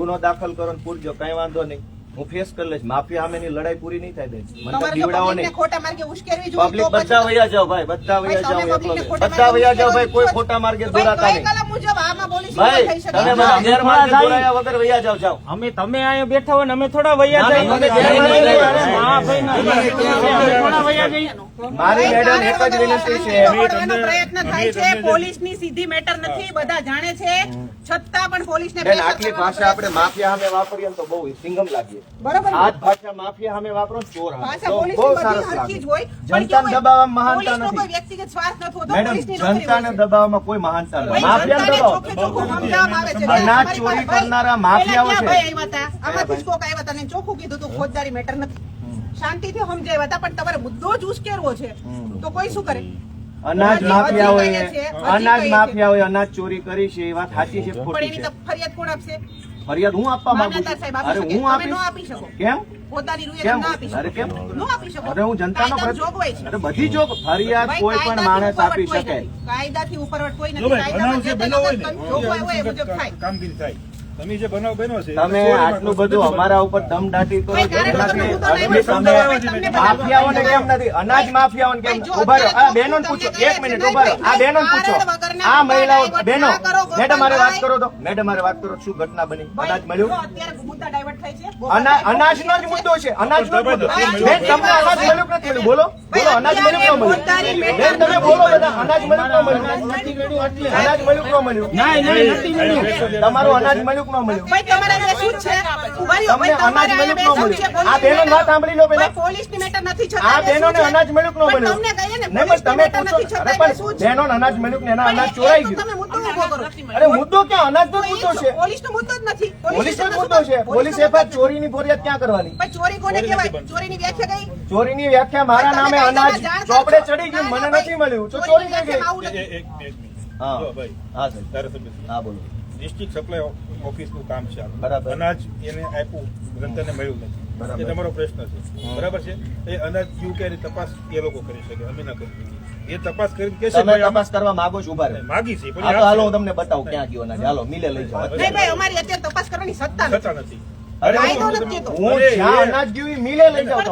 ગુનો દાખલ કરો ને પૂરજો કઈ વાંધો નહીં. હું ફેસ કરી લઈશ. માફી સામેની લડાઈ પૂરી નહીં થાય મને બીવડાવો નહીં. ખોટા માર્ગે ઉશ્કેરવી જોઈએ પબ્લિક બધા વયા જાઓ ભાઈ બધા વયા જાઓ બધા વયા જાઓ ભાઈ કોઈ ખોટા માર્ગે દોરાતા નહીં. મુજબ આમાં પોલીસ થઈ શકે. તમે નહીં. બધા ગેરમાર્ગે જાય. દોરાયા વગર વયા જાઓ જાઓ. અમે તમે અહીંયા બેઠા હોય અમે થોડા વૈયા ના, અમે અરે ગેરમાર્ગે હા, ભાઈ, ના, અમે થોડા વૈયા જઈએ. મારી મેડમ એક જ વિનંતી છે. પ્રયત્ન થાય છે. પોલીસની સીધી મેટર નથી. બધા જાણે છે. છતાં પણ પોલીસને બેન આટલી ભાષા આપણે માફિયા સામે વાપરીએ તો બહુ સિંગમ લાગીએ. બરોબર? આ ભાષા માફિયા સામે વાપરો ચોર. ભાષા બહુ સરસ લાગે. જનતાને દબાવવામાં મહાનતા નથી. વ્યક્તિગત સ્વાર્થ નથી હોતો, પોલીસની જનતાને દબાવવામાં કોઈ મહાનતા નથી. અનાજ ચોરી કરનારા માફિયાઓ છે. ક્યાં ભાઈ આવ્યા હતા? આમાંથી કોક આવ્યા હતા ચોખ્ખું કીધું હતું ફોજદારી મેટર નથી. શાંતિથી સમજાવ્યા હતા પણ તમારે મુદ્દો જ ઉશ્કેરવો છે. તો કોઈ શું કરે? અનાજ હોય અનાજ કહીએ માફિયા હોય અનાજ ચોરી કરી છે એ વાત સાચી છે પણ ખોટી એની છે. ફરિયાદ કોણ આપશે? ફરિયાદ હું આપવા માંગુ છું? અરે હું આપી શકો. કેમ? પોતાની કેમ? ના આપી શકો. અરે કેમ? ન આપી શકો. અરે હું જનતાનો કાયદામાં પ્રતિ- જોગવાઈ છે. અરે બધી જોગ ફરિયાદ કોઈ પણ માણસ આપી શકે. કાયદાથી ઉપરવટ કોઈ નથી. કામગીરી થાય. તમે જે બનાવ બન્યો છે તમે આટલું બધું અમારા ઉપર કરો હોય. તમે તમને માફિયાઓને કેમ નથી? અનાજ માફિયાઓને કેમ ઊભા રહ્યો આ બહેનો પૂછો. એક મિનિટ ઊભા રહ્યો આ બહેનો પૂછો. આ મહિલાઓ બહેનો મેડમ મારે વાત કરો તો. મેડમ મારે વાત કરો. શું ઘટના બની? અનાજ મળ્યું? અનાજ નો જ મુદ્દો છે. અનાજ નો મુદ્દો બેન તમને અનાજ મળ્યું નથી મળ્યું બોલો. બોલો અનાજ મળ્યું કે મળ્યું? બેન તમે બોલો બધા. અનાજ મળ્યું કે મળ્યું અનાજ મળ્યું? કે ન મળ્યું ના, ના, નથી મળ્યું. તમારું અનાજ મળ્યું કે ન મળ્યો. ભાઈ તમારા જે શું છે? રહ્યો. તમને અનાજ મળ્યું ન બે શું છે? મળ્યું? આ બેનો વાત સાંભળી લો પહેલા. પોલીસની મેટર નથી છતાં આ બેનો ને અનાજ મળ્યું ન મળ્યું? તમને કહીએ ને, નહીં, પણ તમે પૂછો અરે પણ બેનો ને અનાજ મળ્યું ને એના અનાજ ચોરાઈ ગયું. તમે મુદ્દો ઊભો કરો. અરે મુદ્દો કે અનાજ નો મુદ્દો છે. પોલીસ નો મુદ્દો જ નથી. પોલીસ નો મુદ્દો છે. પોલીસ એ પર ચોરી ચોરીની ફરિયાદ ક્યાં કરવાની? ભાઈ, ચોરી કોને કહેવાય? ચોરી ની ચોરીની વ્યાખ્યા કઈ? ચોરીની વ્યાખ્યા મારા નામે અનાજ ચોપડે ચડી ગયું મને નથી મળ્યું. તો ચોરી થઈ ગઈ. હા. ભાઈ હા સર હા બોલો. ડિસ્ટ્રિક્ટ સપ્લાય ઓફિસનું કામ છે બરાબર. અનાજ એને આપ્યું જનતાને મળ્યું નથી. એ તમારો પ્રશ્ન છે. બરાબર છે? એ અનાજ કયું કે તપાસ એ લોકો કરી શકે અમે ના કરી શકીએ. એ તપાસ કરીને કે તમે તપાસ કરવા માંગો છો ઊભા રહો. માગી છે પણ હાલો હું તમને બતાવું ક્યાં ગયો અનાજ. હાલો મિલે લઈ જાઓ. નહીં ભાઈ અમારી અત્યારે તપાસ કરવાની સત્તા નથી. અરે હું- જ્યાં અનાજ ગયું મિલે લઈ તમને.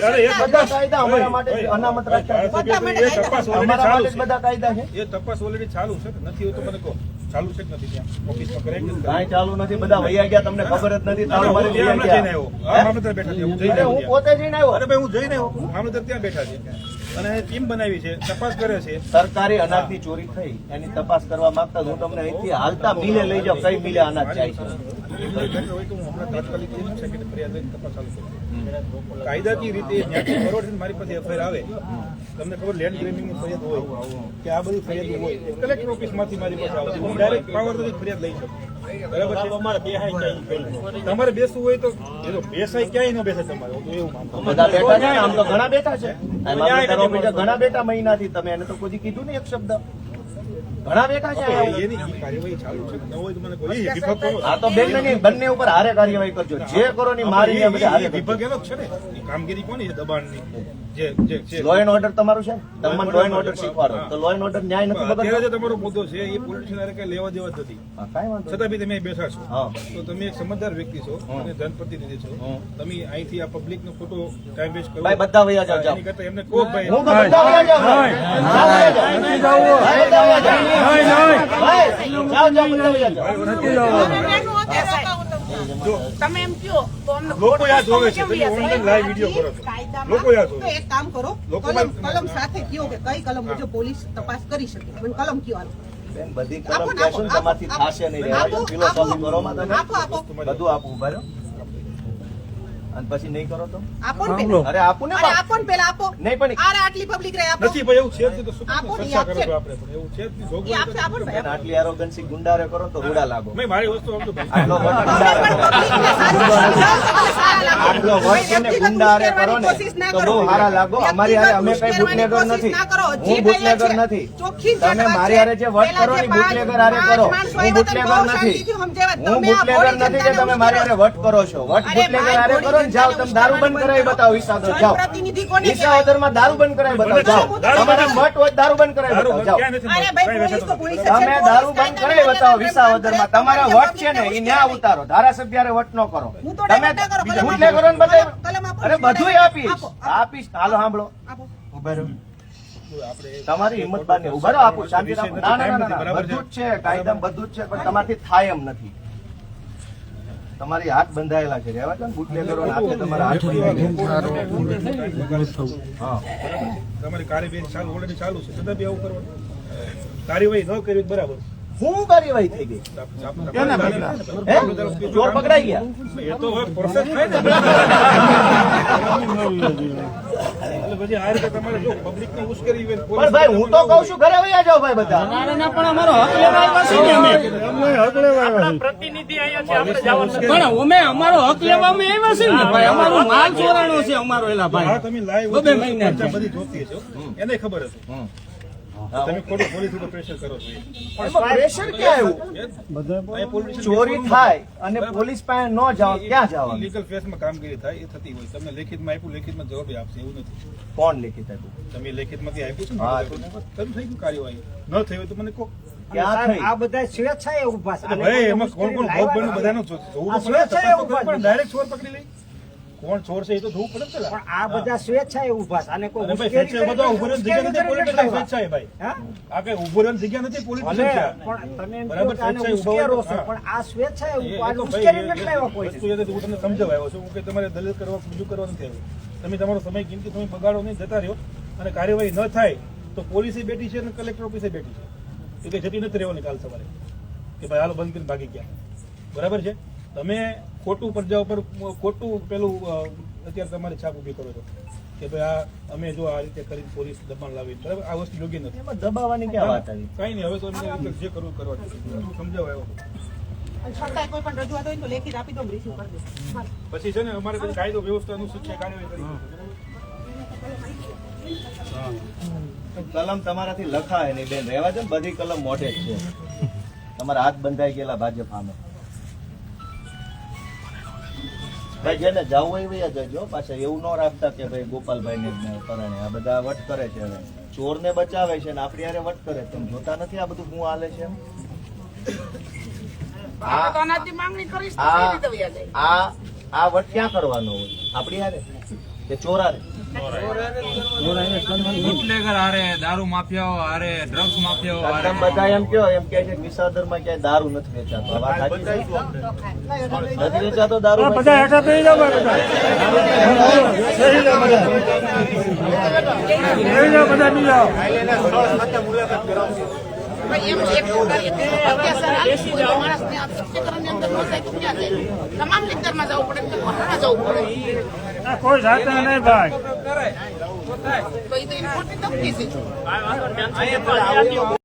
સત્તા બધા નથી. કાયદા અમારા માટે અનામત રાખ્યા બધા તપાસ ચાલુ છે. કાયદા છે. એ તપાસ ઓલરેડી ચાલુ છે. નથી તો મને કહો. ચાલુ છે કે નથી ત્યાં? ઓફિસમાં ગયું? કાંઈ ચાલુ નથી બધા વૈયા ગયા તમને ખબર જ નથી તાળું મારી ત્યાં જઈને આવ્યો. મામલતદાર બેઠા છે હું જઈને હું પોતે જઈને આવ્યો. અરે ભાઈ હું જઈને આવ્યો મામલતદાર ત્યાં બેઠા છે. અને ટીમ બનાવી છે તપાસ કરે છે. સરકારી અનાજની ચોરી થઈ એની તપાસ કરવા માંગતા હું તમને અહીંથી હાલતા મિલે લઈ જાઓ કઈ મિલે અનાજ જાય છે? કાયદાકીય રીતે મારી પાસે એફઆઈઆર આવે. તમને ખબર લેન્ડ ગ્રેમિંગની ફરિયાદ હોય કે આ બધી ફરિયાદ હોય કલેક્ટર ઓફિસમાંથી મારી પાસે આવશે હું ડાયરેક્ટ પાવર ફરિયાદ લઈ શકું. બરાબર તમારે બેસવું હોય તો એ તો બેસાય ક્યાંય ન બેસે તમારે હું તો એવું માનું. બધા બેઠા છે આમ તો ઘણા બેઠા છે. ઘણા બેઠા મહિનાથી તમે એને તો કોઈ કીધું નહીં એક શબ્દ. ઘણા બેઠા છે. આ તો બેનની બંને ઉપર હારે કાર્યવાહી કરજો. જે કરો ની મારી ને હારે વિભાગ એનો છે ને. કામગીરી કોની છે? દબાણની? જે જે લો એન્ડ ઓર્ડર તમારું છે? ને તમને લો એન્ડ ઓર્ડર શીખવાડો. તો લો એન્ડ ઓર્ડર ન્યાય નથી બગડતો? જે તમારો મુદ્દો છે એ પોલિટિશિયન કઈ લેવા દેવા જ નથી. છતાં બી તમે બેઠા છો. હા. તો તમે એક સમજદાર વ્યક્તિ છો અને જનપ્રતિનિધિ છો. તમે અહીંથી આ પબ્લિક નો ખોટો ટાઈમ વેસ્ટ કરો. બધા વયા એમને ભાઈ તમે એમ લોકો છે, તમે કરો છો. લોકો. એક કામ કરો કલમ કલમ સાથે કયો કે કઈ કલમ મુજબ પોલીસ તપાસ કરી શકે મને કલમ કયો. બેન, બધી કલમ ને, કહેશો ને આપો, તમારથી થશે નહીં આપો, ફિલોસોફી આપો. કરો આપો આપો બધું આપવું ઊભા રહ્યો. અને પછી નહીં કરો તો? આપો ને પેલા. અરે આપો ને અરે આપો ને પેલા આપો. નહીં પણ અરે આટલી પબ્લિક રહે આપો. નથી ભાઈ એવું છે તો શું આપો ને. છો. આપણે? પણ એવું છે જ જોગવાઈ આપશે આપો ને ભાઈ. આટલી એરોગન્સી ગુંડારે કરો તો રૂડા લાગો. મેં મારી વસ્તુ આપજો ભાઈ. આટલો. આટલો વટ ને ગુંડારે કરો ને. તો બહુ હારા લાગો. અમારી હારે અમે કઈ બુટલેગર નથી. હું બુટલેગર નથી. તમે મારી. હારે જે વટ કરો ને બુટલેગર હારે કરો. હું બુટલેગર નથી. હું તમે બુટલેગર નથી કે તમે મારી હારે વટ કરો છો. વટ બુટલેગર હારે કરો ને જાઓ તમે દારૂ બંધ કરાવી બતાવો વિસાદર જાઓ. જનપ્રતિનિધિ માં દારૂ બંધ કરાવી બતાવો જાઓ. તમારા મઠ હોય દારૂ બંધ કરાવી બતાવો જાઓ. તમે દારૂ બંધ કરાવી બતાવો વિસાવદરમાં તમારા વટ છે ને એ ન્યા ઉતારો. ધારાસભ્ય વટ નો કરો. તમે ડેટા કરો, ને બતાવો. અરે બધું આપીશ. આપો, આપો. આપીશ. હાલો સાંભળો. ઊભા તમારી હિંમત બાર નહીં ઊભા રહો આપું. શાંતિ ના ના ના, ના. ના. બધું જ છે કાયદા બધું જ છે પણ તમારથી થાય એમ નથી. તમારી હાથ બંધાયેલા છે. રહેવા દો ને બુટલેગરો હાથે તમારા હાથ હા. તમારી કાર્યવાહી ચાલુ ઓલરેડી ચાલુ છે. છતાં બી આવું કરવાનું. કાર્યવાહી ન કરી તો બરાબર. શું કાર્યવાહી થઈ ગઈ. ચોર પકડાઈ ગયા. એ તો હવે પ્રોસેસ થાય ને એટલે પછી આ રીતે તમારે જો પબ્લિકને ઉશ્કેરી હોય, પણ ભાઈ હું તો કઉ છું ઘરે વયા જાઓ ભાઈ બધા. ના, ના, પણ અમારો હક લેવા છે પ્રતિનિધિ અહીંયા છે આપણે જવાનું નથી. પણ અમે અમારો હક લેવા આવ્યા છે ને ભાઈ. અમારો માલ ચોરાણો છે અમારો એલા ભાઈ. તમે લાઈવ બધી જોતી એને ખબર હશે. ચોરી થાય અને પોલીસ પાસે ન જાઓ ક્યાં જવાનું? લીગલ ફેસમાં કામગીરી થાય એ થતી હોય. તમને લેખિતમાં આપ્યું લેખિતમાં જવાબ આપશે એવું નથી. કોણ લેખિત આપ્યું? તમે લેખિતમાંથી આપ્યું છે તમે થઈ ગયું કાર્યવાહી? ન થઈ હોય તો મને કહો. ક્યાં આ બધા સ્વેચ્છાએ ઊભા છે. ભાઈ એમાં કોણ કોણ ભોગ બન્યું બધાનું? જો- જોવું ડાયરેક્ટ ચોર પકડી લઈ. કોણ ચોર છે એ તો જોવું પડે ને પણ આ બધા સ્વેચ્છાએ ઊભા છે. અને કોઈ ભાઈ બધા ઊભો જગ્યા નથી પોલીસ સ્વેચ્છાએ ભાઈ. હા? આ કઈ ઊભો જગ્યા નથી પોલીસ પણ તમે બરાબર, સ્વેચ્છાએ તો- છો, પણ આ સ્વેચ્છાએ આને ઉશ્કેરી નથી એ- કોઈ વસ્તુ હું તમને સમજાવવા છું કે તમારે દલીલ કરવા બીજું કરવા નથી આવ્યો તમે તમારો સમય કિંમતી તમે બગાડો નહીં જતા રહ્યો. અને કાર્યવાહી ન થાય તો પોલીસે બેઠી છે અને કલેક્ટર ઓફિસે બેઠી છે. એ જતી નથી રહેવાની કાલ સવારે. કે ભાઈ હાલો બંધ કરીને ભાગી ગયા. બરાબર છે? તમે ખોટું પ્રજા ઉપર ખોટું પેલું અત્યારે તમારી છાપ ઊભી કરો છો કે ભાઈ આ અમે જો આ રીતે કરી પોલીસ દબાણ લાવી. બરાબર? આ વસ્તુ યોગ્ય નથી. એમાં દબાવવાની ક્યાં વાત આવી? કઈ નહીં. હવે તો એમને જે કરવું કરવા સમજાવો આવ્યો અને છતાંય કોઈ પણ રજૂઆત હોય ને તો લેખિત આપી દો રિસીવ કરી દો હા. પછી છે ને અમારે પછી કાયદો વ્યવસ્થા અનુસાર છે કાર્યવાહી કરી કલમ તમારાથી લખાય નહીં બેન. રહેવા છે બધી કલમ મોઢે છે. તમારા હાથ બંધાઈ ગયેલા ભાજપ સામે. ભાઈ જેને જવું હોય વયા જજો પાછા એવું ન રાખતા કે ભાઈ ગોપાલભાઈ ને કરણે આ બધા વટ કરે છે હવે. ચોર ને બચાવે છે ને આપણી હારે વટ કરે તમે જોતા નથી આ બધું હું હાલે છે એમ? આ આ આ આ વટ ક્યાં કરવાનો હોય? આપણી હારે? કે ચોર હારે બુટલેગર હારે દારૂ માફિયાઓ હારે ડ્રગ્સ માફિયાઓ હારે. બધા એમ કયો એમ કે છે વિસાદરમાં ક્યાંય દારૂ નથી વેચાતો. આ વાત સાચી છે? નથી વેચાતો દારૂ બધા હેઠા થઈ ભાઈ બધા. બધા તમામ લેક્ચરમાં જવું પડે વહાણા જવું પડે કોઈ જાતે નહીં. ભાઈ તો એ